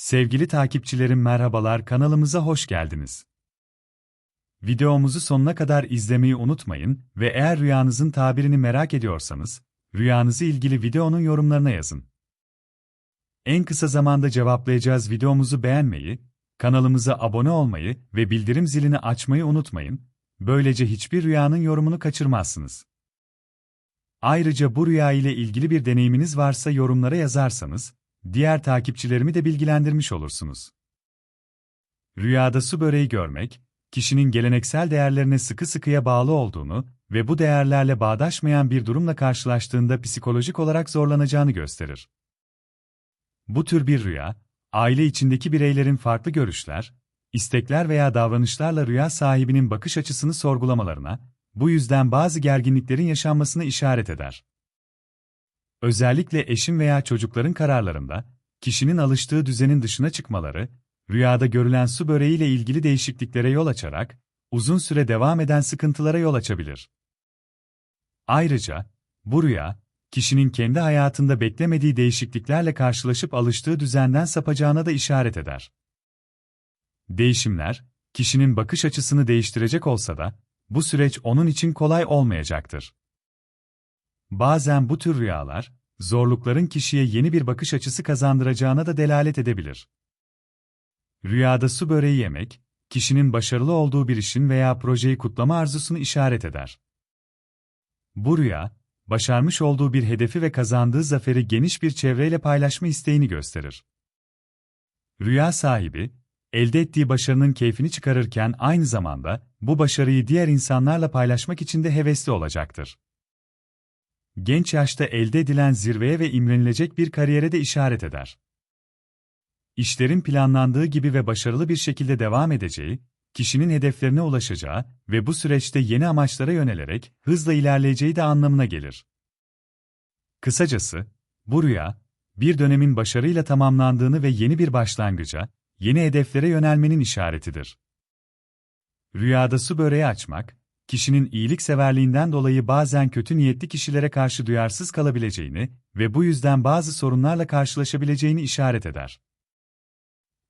Sevgili takipçilerim merhabalar kanalımıza hoş geldiniz. Videomuzu sonuna kadar izlemeyi unutmayın ve eğer rüyanızın tabirini merak ediyorsanız, rüyanızı ilgili videonun yorumlarına yazın. En kısa zamanda cevaplayacağız videomuzu beğenmeyi, kanalımıza abone olmayı ve bildirim zilini açmayı unutmayın, böylece hiçbir rüyanın yorumunu kaçırmazsınız. Ayrıca bu rüya ile ilgili bir deneyiminiz varsa yorumlara yazarsanız, diğer takipçilerimi de bilgilendirmiş olursunuz. Rüyada su böreği görmek, kişinin geleneksel değerlerine sıkı sıkıya bağlı olduğunu ve bu değerlerle bağdaşmayan bir durumla karşılaştığında psikolojik olarak zorlanacağını gösterir. Bu tür bir rüya, aile içindeki bireylerin farklı görüşler, istekler veya davranışlarla rüya sahibinin bakış açısını sorgulamalarına, bu yüzden bazı gerginliklerin yaşanmasına işaret eder. Özellikle eşin veya çocukların kararlarında, kişinin alıştığı düzenin dışına çıkmaları, rüyada görülen su böreğiyle ilgili değişikliklere yol açarak, uzun süre devam eden sıkıntılara yol açabilir. Ayrıca, bu rüya, kişinin kendi hayatında beklemediği değişikliklerle karşılaşıp alıştığı düzenden sapacağına da işaret eder. Değişimler, kişinin bakış açısını değiştirecek olsa da, bu süreç onun için kolay olmayacaktır. Bazen bu tür rüyalar, zorlukların kişiye yeni bir bakış açısı kazandıracağına da delalet edebilir. Rüyada su böreği yemek, kişinin başarılı olduğu bir işin veya projeyi kutlama arzusunu işaret eder. Bu rüya, başarmış olduğu bir hedefi ve kazandığı zaferi geniş bir çevreyle paylaşma isteğini gösterir. Rüya sahibi, elde ettiği başarının keyfini çıkarırken aynı zamanda bu başarıyı diğer insanlarla paylaşmak için de hevesli olacaktır. Genç yaşta elde edilen zirveye ve imrenilecek bir kariyere de işaret eder. İşlerin planlandığı gibi ve başarılı bir şekilde devam edeceği, kişinin hedeflerine ulaşacağı ve bu süreçte yeni amaçlara yönelerek hızla ilerleyeceği de anlamına gelir. Kısacası, bu rüya, bir dönemin başarıyla tamamlandığını ve yeni bir başlangıca, yeni hedeflere yönelmenin işaretidir. Rüyada su böreği açmak, kişinin iyilikseverliğinden dolayı bazen kötü niyetli kişilere karşı duyarsız kalabileceğini ve bu yüzden bazı sorunlarla karşılaşabileceğini işaret eder.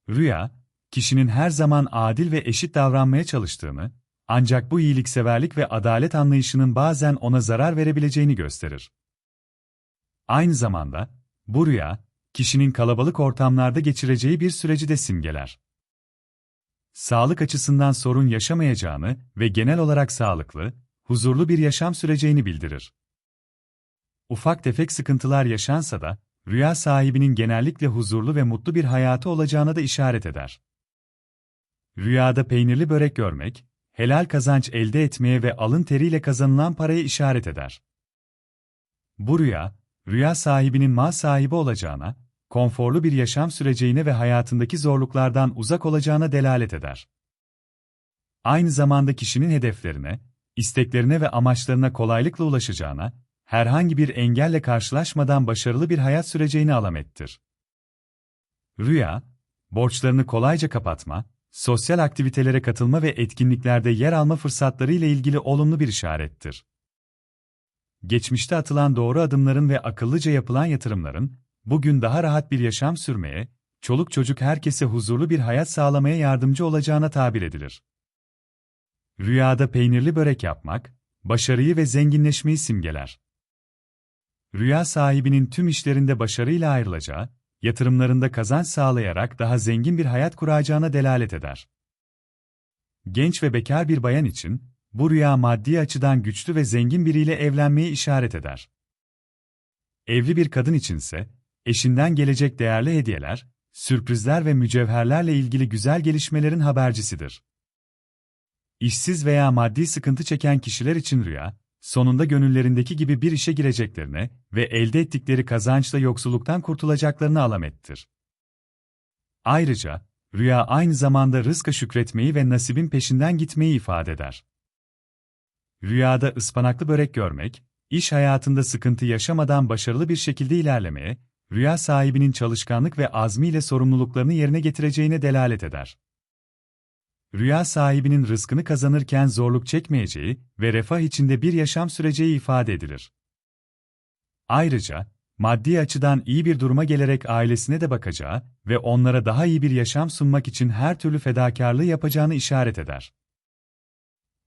Rüya, kişinin her zaman adil ve eşit davranmaya çalıştığını, ancak bu iyilikseverlik ve adalet anlayışının bazen ona zarar verebileceğini gösterir. Aynı zamanda, bu rüya, kişinin kalabalık ortamlarda geçireceği bir süreci de simgeler. Sağlık açısından sorun yaşamayacağını ve genel olarak sağlıklı, huzurlu bir yaşam süreceğini bildirir. Ufak tefek sıkıntılar yaşansa da, rüya sahibinin genellikle huzurlu ve mutlu bir hayatı olacağına da işaret eder. Rüyada peynirli börek görmek, helal kazanç elde etmeye ve alın teriyle kazanılan paraya işaret eder. Bu rüya, rüya sahibinin mal sahibi olacağına, konforlu bir yaşam süreceğine ve hayatındaki zorluklardan uzak olacağına delalet eder. Aynı zamanda kişinin hedeflerine, isteklerine ve amaçlarına kolaylıkla ulaşacağına, herhangi bir engelle karşılaşmadan başarılı bir hayat süreceğini alamettir. Rüya, borçlarını kolayca kapatma, sosyal aktivitelere katılma ve etkinliklerde yer alma fırsatları ile ilgili olumlu bir işarettir. Geçmişte atılan doğru adımların ve akıllıca yapılan yatırımların, bugün daha rahat bir yaşam sürmeye, çoluk çocuk herkese huzurlu bir hayat sağlamaya yardımcı olacağına tabir edilir. Rüyada peynirli börek yapmak, başarıyı ve zenginleşmeyi simgeler. Rüya sahibinin tüm işlerinde başarıyla ayrılacağı, yatırımlarında kazanç sağlayarak daha zengin bir hayat kuracağına delalet eder. Genç ve bekar bir bayan için, bu rüya maddi açıdan güçlü ve zengin biriyle evlenmeyi işaret eder. Evli bir kadın içinse, eşinden gelecek değerli hediyeler, sürprizler ve mücevherlerle ilgili güzel gelişmelerin habercisidir. İşsiz veya maddi sıkıntı çeken kişiler için rüya, sonunda gönüllerindeki gibi bir işe gireceklerine ve elde ettikleri kazançla yoksulluktan kurtulacaklarını alamettir. Ayrıca, rüya aynı zamanda rızka şükretmeyi ve nasibin peşinden gitmeyi ifade eder. Rüyada ıspanaklı börek görmek, iş hayatında sıkıntı yaşamadan başarılı bir şekilde ilerlemeye, rüya sahibinin çalışkanlık ve azmiyle sorumluluklarını yerine getireceğine delalet eder. Rüya sahibinin rızkını kazanırken zorluk çekmeyeceği ve refah içinde bir yaşam süreceği ifade edilir. Ayrıca, maddi açıdan iyi bir duruma gelerek ailesine de bakacağı ve onlara daha iyi bir yaşam sunmak için her türlü fedakarlığı yapacağını işaret eder.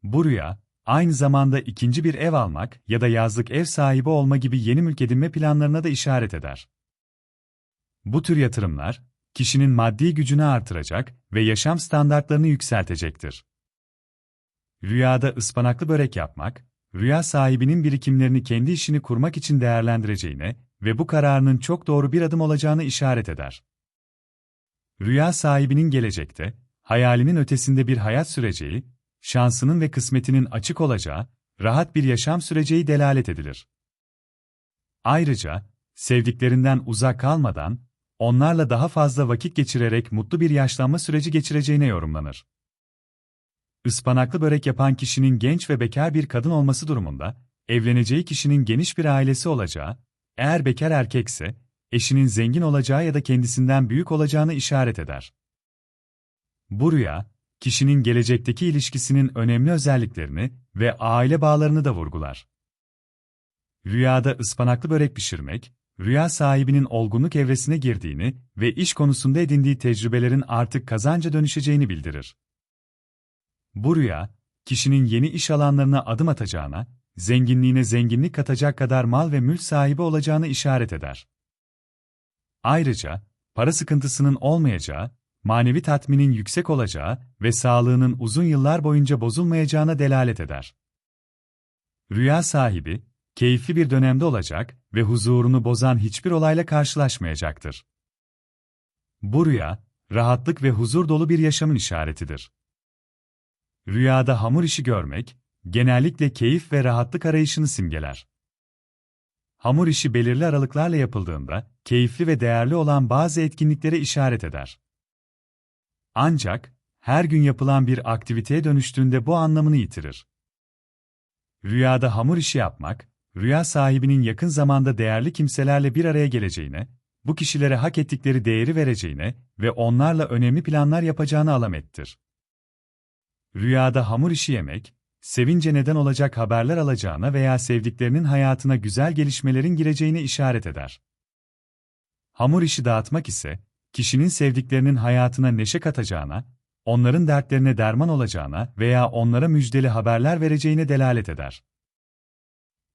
Bu rüya, aynı zamanda ikinci bir ev almak ya da yazlık ev sahibi olma gibi yeni mülk edinme planlarına da işaret eder. Bu tür yatırımlar, kişinin maddi gücünü artıracak ve yaşam standartlarını yükseltecektir. Rüyada ıspanaklı börek yapmak, rüya sahibinin birikimlerini kendi işini kurmak için değerlendireceğine ve bu kararının çok doğru bir adım olacağını işaret eder. Rüya sahibinin gelecekte, hayalinin ötesinde bir hayat süreceği, şansının ve kısmetinin açık olacağı, rahat bir yaşam süreceği delalet edilir. Ayrıca, sevdiklerinden uzak kalmadan, onlarla daha fazla vakit geçirerek mutlu bir yaşlanma süreci geçireceğine yorumlanır. Ispanaklı börek yapan kişinin genç ve bekar bir kadın olması durumunda, evleneceği kişinin geniş bir ailesi olacağı, eğer bekar erkekse, eşinin zengin olacağı ya da kendisinden büyük olacağını işaret eder. Bu rüya, kişinin gelecekteki ilişkisinin önemli özelliklerini ve aile bağlarını da vurgular. Rüyada ıspanaklı börek pişirmek, rüya sahibinin olgunluk evresine girdiğini ve iş konusunda edindiği tecrübelerin artık kazanca dönüşeceğini bildirir. Bu rüya, kişinin yeni iş alanlarına adım atacağına, zenginliğine zenginlik katacak kadar mal ve mülk sahibi olacağını işaret eder. Ayrıca, para sıkıntısının olmayacağı, manevi tatminin yüksek olacağı ve sağlığının uzun yıllar boyunca bozulmayacağına delalet eder. Rüya sahibi, keyifli bir dönemde olacak ve huzurunu bozan hiçbir olayla karşılaşmayacaktır. Bu rüya, rahatlık ve huzur dolu bir yaşamın işaretidir. Rüyada hamur işi görmek, genellikle keyif ve rahatlık arayışını simgeler. Hamur işi belirli aralıklarla yapıldığında, keyifli ve değerli olan bazı etkinliklere işaret eder. Ancak, her gün yapılan bir aktiviteye dönüştüğünde bu anlamını yitirir. Rüyada hamur işi yapmak, rüya sahibinin yakın zamanda değerli kimselerle bir araya geleceğine, bu kişilere hak ettikleri değeri vereceğine ve onlarla önemli planlar yapacağını alamettir. Rüyada hamur işi yemek, sevince neden olacak haberler alacağına veya sevdiklerinin hayatına güzel gelişmelerin gireceğine işaret eder. Hamur işi dağıtmak ise, kişinin sevdiklerinin hayatına neşe katacağına, onların dertlerine derman olacağına veya onlara müjdeli haberler vereceğine delalet eder.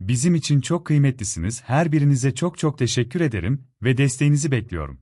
Bizim için çok kıymetlisiniz, her birinize çok çok teşekkür ederim ve desteğinizi bekliyorum.